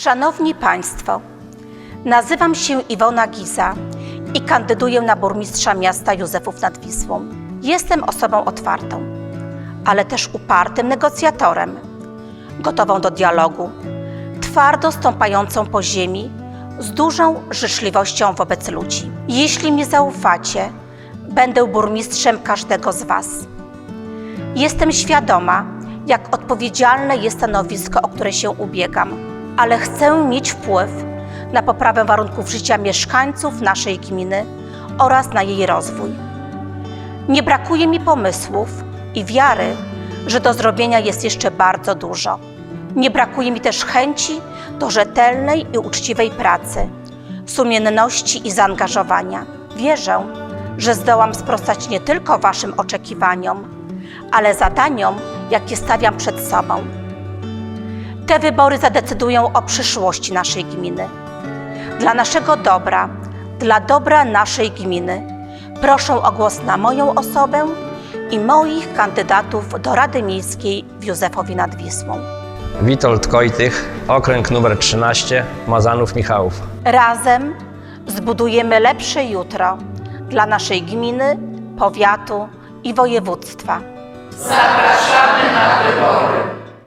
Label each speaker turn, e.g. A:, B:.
A: Szanowni Państwo, nazywam się Iwona Giza i kandyduję na burmistrza miasta Józefów nad Wisłą. Jestem osobą otwartą, ale też upartym negocjatorem, gotową do dialogu, twardo stąpającą po ziemi, z dużą życzliwością wobec ludzi. Jeśli mi zaufacie, będę burmistrzem każdego z Was. Jestem świadoma, jak odpowiedzialne jest stanowisko, o które się ubiegam, ale chcę mieć wpływ na poprawę warunków życia mieszkańców naszej gminy oraz na jej rozwój. Nie brakuje mi pomysłów i wiary, że do zrobienia jest jeszcze bardzo dużo. Nie brakuje mi też chęci do rzetelnej i uczciwej pracy, sumienności i zaangażowania. Wierzę, że zdołam sprostać nie tylko Waszym oczekiwaniom, ale zadaniom, jakie stawiam przed sobą. Te wybory zadecydują o przyszłości naszej gminy. Dla naszego dobra, dla dobra naszej gminy, proszę o głos na moją osobę i moich kandydatów do Rady Miejskiej w Józefowie nad Wisłą.
B: Witold Kojtych, okręg numer 13, Mazanów Michałów.
A: Razem zbudujemy lepsze jutro dla naszej gminy, powiatu i województwa.